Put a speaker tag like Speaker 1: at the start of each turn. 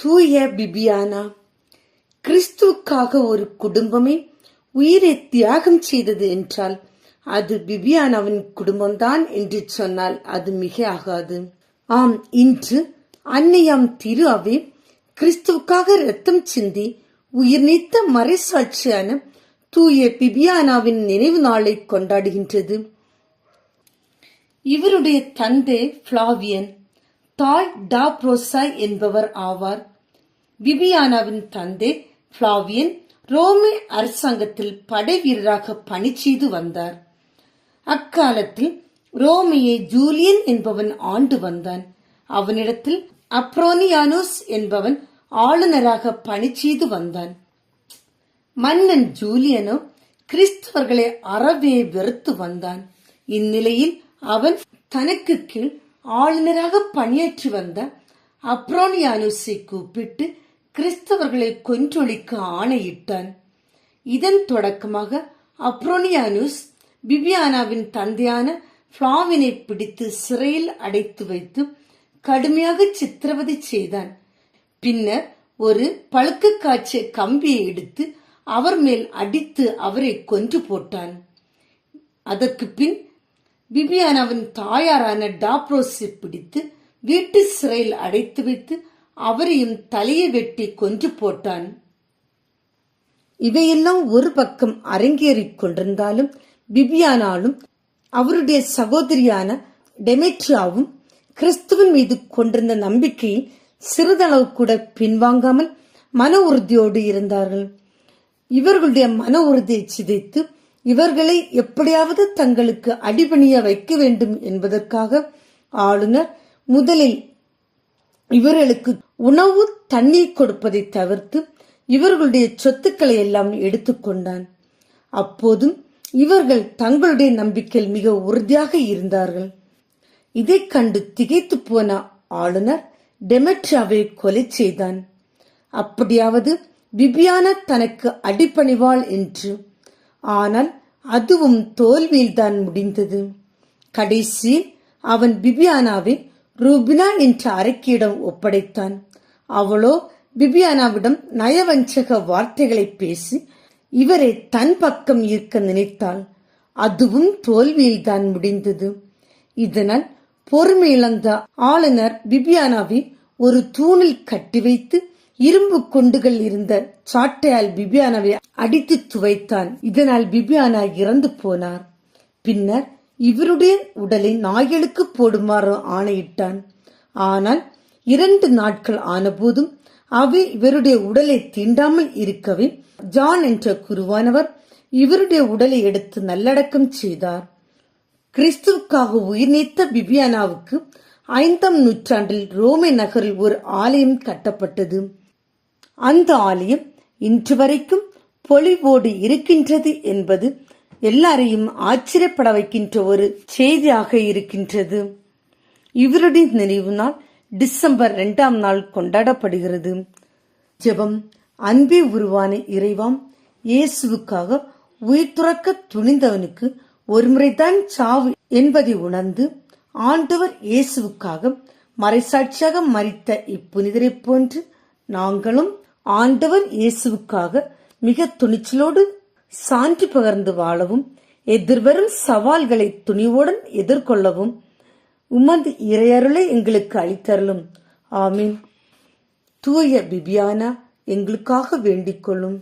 Speaker 1: தூய பிபியானா கிறிஸ்துவுக்காக ஒரு குடும்பமே உயிரை தியாகம் செய்தது என்றால் அது பிபியானாவின் குடும்பம்தான் என்று சொன்னால் அது மிக ஆகாது. ஆம் இன்று அன்னையாம் திரு அவை கிறிஸ்துவுக்காக ரத்தம் சிந்தி உயிர் நீத்த மறைசாட்சியான தூய பிபியானாவின் நினைவு நாளை கொண்டாடுகின்றது. இவருடைய தந்தை பிளாவியன் தாய் டாப்ரோசா என்பவர் ஆவார். பிபியானாவின் தந்தை பிளாவியன் ரோமே அரசாங்கத்தில் படை வீரராக பணி செய்து வந்தார். அக்காலத்தில் ரோமையை ஜூலியன் என்பவன் ஆண்டு வந்தான். அவனிடத்தில் அப்ரோனியானோஸ் என்பவன் ஆளுநராக பணி செய்து வந்தான். மன்னன் ஜூலியனோ கிறிஸ்தவர்களை அறவே வெறுத்து வந்தான். இந்நிலையில் அவன் தனக்கு கீழ் ஆளுநராக பணியாற்றி வந்த அப்ரோனியானுஸை கூப்பிட்டு கிறிஸ்தவர்களை கொன்றொழிக்க ஆணையிட்டான். இதன் தொடக்கமாக அப்ரோனியானுஸ் பிபியானாவின் தந்தையான பிளாவினை பிடித்து சிறையில் அடைத்து வைத்து கடுமையாக சித்திரவதை செய்தான். பின்னர் ஒரு பழுக்க காய்ச்ச கம்பியை எடுத்து அவர் மேல் அடித்து அவரை கொன்று போட்டான். அதற்கு பின் பிபியானாவின் தாயாரான டாப்ரோஸை பிடித்து வீட்டு சிறையில் அடைத்து வைத்து அவரையும் தலையை வெட்டி கொன்று போட்டான். இவையெல்லாம் ஒரு பக்கம் அரங்கேறிக் கொண்டிருந்தாலும் பிபியானாலும் அவருடைய சகோதரியான டெமெட்ரியாவும் கிறிஸ்துவின் மீது கொண்டிருந்த நம்பிக்கையை சிறிதளவு கூட பின்வாங்காமல் மன உறுதியோடு இருந்தார்கள். இவர்களுடைய மன உறுதியை சிதைத்து இவர்களை எப்படியாவது தங்களுக்கு அடிபணிய வைக்க வேண்டும் என்பதற்காக ஆளுநர் முதலில் இவர்களுக்கு உணவு தண்ணீர் கொடுப்பதை தவிர்த்து இவர்களுடைய சொத்துக்களை எல்லாம் எடுத்துக்கொண்டான் அப்போதும் இவர்கள் தங்களுடைய நம்பிக்கையில் மிக உறுதியாக இருந்தார்கள். இதைக் கண்டு திகைத்து போன ஆளுநர் டெமெட்ராவை கொலை செய்தான். அப்படியாவது பிபியானா தனக்கு அடிபணிவாள் என்று. ஆனால் அதுவும் தோல்வியில்தான் முடிந்தது. கடைசி அவன் பிபியானாவை ரூபினா என்ற அரக்கியிடம் ஒப்படைத்தான். அவளோ பிபியானாவிடம் நயவஞ்சக வார்த்தைகளை பேசி இவரை தன் பக்கம் ஈர்க்க நினைத்தாள். அதுவும் தோல்வியில்தான் முடிந்தது. இதனால் பொறுமை இழந்த ஆளுநர் பிபியானாவை ஒரு தூணில் கட்டி வைத்து இரும்பு கொண்டுகள் இருந்த சாட்டையால் பிபியானாவை அடித்து துவைத்தான். இதனால் பிபியானா இறந்து போனார். பின்னர் இவருடைய உடலை நாய்களுக்கு போடுமாறு ஆணையிட்டான். ஆனால் இரண்டு நாட்கள் ஆனபோதும் அவை இவருடைய உடலை தீண்டாமல் இருக்கவே ஜான் என்ற குருவானவர் இவருடைய உடலை எடுத்து நல்லடக்கம் செய்தார். கிறிஸ்துவுக்காக உயிர் நீத்த பிபியானாவுக்கு ஐந்தாம் நூற்றாண்டில் ரோமை நகரில் ஒரு ஆலயம் கட்டப்பட்டது. அந்த ஆலயம் இன்று வரைக்கும் பொலிவோடு இருக்கின்றது என்பது எல்லாரையும் ஆச்சரியப்பட வைக்கின்ற ஒரு செய்தியாக இருக்கின்றது. இவருடைய நினைவு நாள் டிசம்பர் இரண்டாம் நாள் கொண்டாடப்படுகிறது. ஜெபம் அன்பே உருவான இறைவாம் இயேசுவுக்காக உயிர் துறக்க துணிந்தவனுக்கு ஒருமுறைதான் சாவு என்பதை உணர்ந்து ஆண்டவர் இயேசுவுக்காக மறைசாட்சியாக மறித்த இப்புனிதரை போன்று நாங்களும் ஆண்டவர் இயேசுவுக்காக மிக துணிச்சலோடு சான்று பகர்ந்து வாழவும் எதிர்வரும் சவால்களை துணிவுடன் எதிர்கொள்ளவும் உமது இறையருளை எங்களுக்கு அளித்தருளும். ஆமீன். தூய பிபியானா எங்களுக்காக வேண்டிக் கொள்ளும்